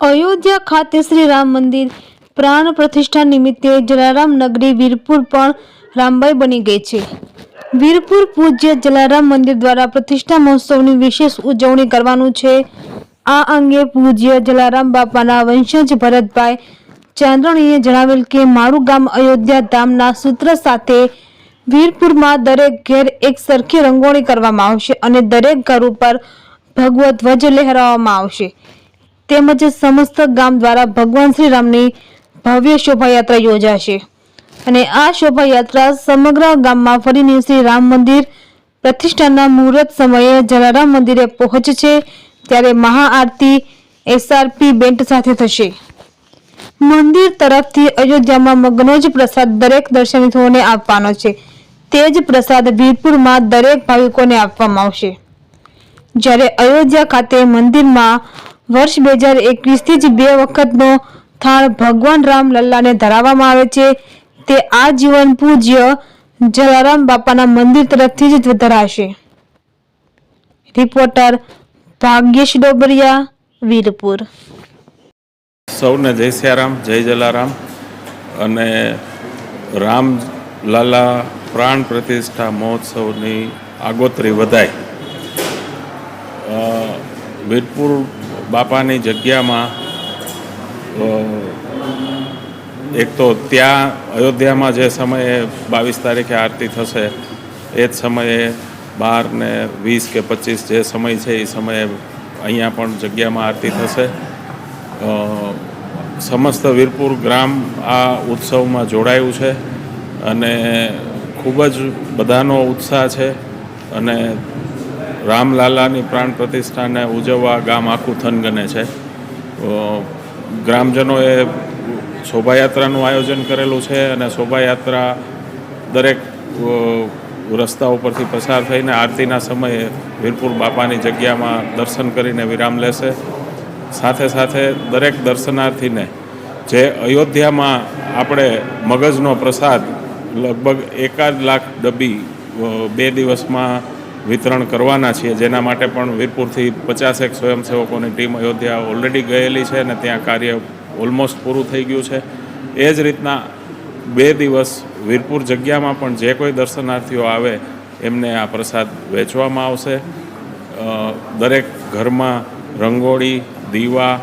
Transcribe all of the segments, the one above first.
અયોધ્યા ખાતે શ્રી રામ મંદિર પ્રાણ પ્રતિષ્ઠા નિમિત્તે જલારામ નગરી વીરપુર પણ રામબાઈ બની ગઈ છે. વીરપુર પૂજ્ય જલારામ મંદિર દ્વારા પ્રતિષ્ઠા મહોત્સવની વિશેષ ઉજવણી કરવાનું છે. આ અંગે પૂજ્ય જલારામ બાપાના વંશજ ભરતભાઈ ચાંદણીએ જણાવેલ કે, મારું ગામ અયોધ્યા ધામના સૂત્ર સાથે વીરપુરમાં દરેક ઘેર એક સરખી રંગોળી કરવામાં આવશે અને દરેક ઘર ઉપર ભગવત ધ્વજ લહેરાવવામાં આવશે. તેમજ સમસ્ત ગામ દ્વારા ભગવાન શ્રી રામની ભવ્ય શોભાયાત્રા યોજાશે. અને આ શોભાયાત્રા સમગ્ર ગામમાં ફરીને શ્રી રામ મંદિર પ્રતિષ્ઠાના મુહૂર્ત સમયે જલારામ મંદિરે પહોંચશે, ત્યારે મહાઆરતી એસઆરપી બેન્ટ સાથે થશે. મંદિર તરફથી અયોધ્યામાં મગનો જ પ્રસાદ દરેક દર્શનાર્થીઓને આપવાનો છે. તે જ પ્રસાદ વીરપુરમાં દરેક ભાવિકોને આપવામાં આવશે. જ્યારે અયોધ્યા ખાતે મંદિરમાં વર્ષ બે હજાર એકવીસથી જ બે વખતનો થાળ ભગવાન રામ લલ્લાને ધરાવવામાં આવે છે. તે આજીવન પૂજ્ય જલારામ બાપાના મંદિર તરફથી જ ધરાશે. રિપોર્ટર ભાગ્યેશ ડોબરિયા, વીરપુર. સૌને જય સિયારામ, જય જલારામ. અને રામ લાલા પ્રાણ પ્રતિષ્ઠા મહોત્સવની આગોતરી વધાય. વીરપુર બાપાની જગ્યામાં એક તો ત્યાં અયોધ્યામાં જે સમયે બાવીસ તારીખે આરતી થશે, એ જ સમયે બાર ને વીસ કે પચીસ જે સમય છે એ સમયે અહીંયા પણ જગ્યામાં આરતી થશે. સમસ્ત વીરપુર ગ્રામ આ ઉત્સવમાં જોડાયું છે અને ખૂબ જ બધાનો ઉત્સાહ છે અને રામલાલાની પ્રાણ પ્રતિષ્ઠાને ઉજવવા ગામ આખું થનગને છે. ગ્રામજનોએ શોભાયાત્રાનું આયોજન કરેલું છે અને શોભાયાત્રા દરેક રસ્તા ઉપરથી પસાર થઈને આરતીના સમયે વીરપુર બાપાની જગ્યામાં દર્શન કરીને વિરામ લેશે. સાથે સાથે દરેક દર્શનાર્થીને જે અયોધ્યામાં આપણે મગજનો પ્રસાદ લગભગ એકાદ લાખ ડબ્બી બે દિવસમાં વિતરણ કરવાના છીએ, જેના માટે પણ વીરપુરથી પચાસેક સ્વયંસેવકોની ટીમ અયોધ્યા ઓલરેડી ગયેલી છે અને ત્યાં કાર્ય ઓલમોસ્ટ પૂરું થઈ ગયું છે. એ જ રીતના બે દિવસ વીરપુર જગ્યામાં પણ જે કોઈ દર્શનાર્થીઓ આવે, એમને આ પ્રસાદ વેચવામાં આવશે. દરેક ઘરમાં રંગોળી, દીવા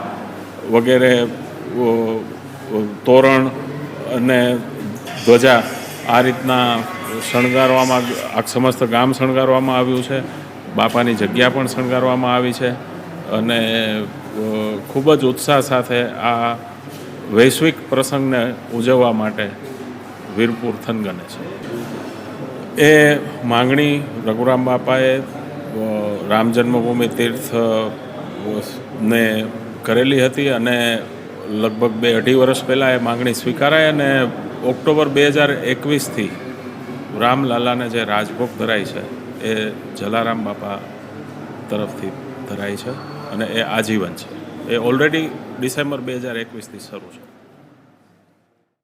વગેરે તોરણ અને ધ્વજા આ રીતના શણગારવામાં આ સમસ્ત ગામ શણગારવામાં આવ્યું છે. બાપાની જગ્યા પણ શણગારવામાં આવી છે. અને ખૂબ જ ઉત્સાહ સાથે આ વૈશ્વિક પ્રસંગને ઉજવવા માટે વીરપુર થનગને છે. એ માંગણી રઘુરામ બાપાએ રામ જન્મભૂમિ તીર્થ ને કરેલી હતી અને લગભગ બે અઢી વર્ષ પહેલાં એ માંગણી સ્વીકારાય અને ઓક્ટોબર બે હજાર એકવીસથી રામલાલાને જે રાજભોગ ધરાય છે, એ જલારામ બાપા તરફથી ધરાય છે અને એ આજીવન છે. એ ઓલરેડી ડિસેમ્બર બે હજાર એકવીસથી શરૂ છે.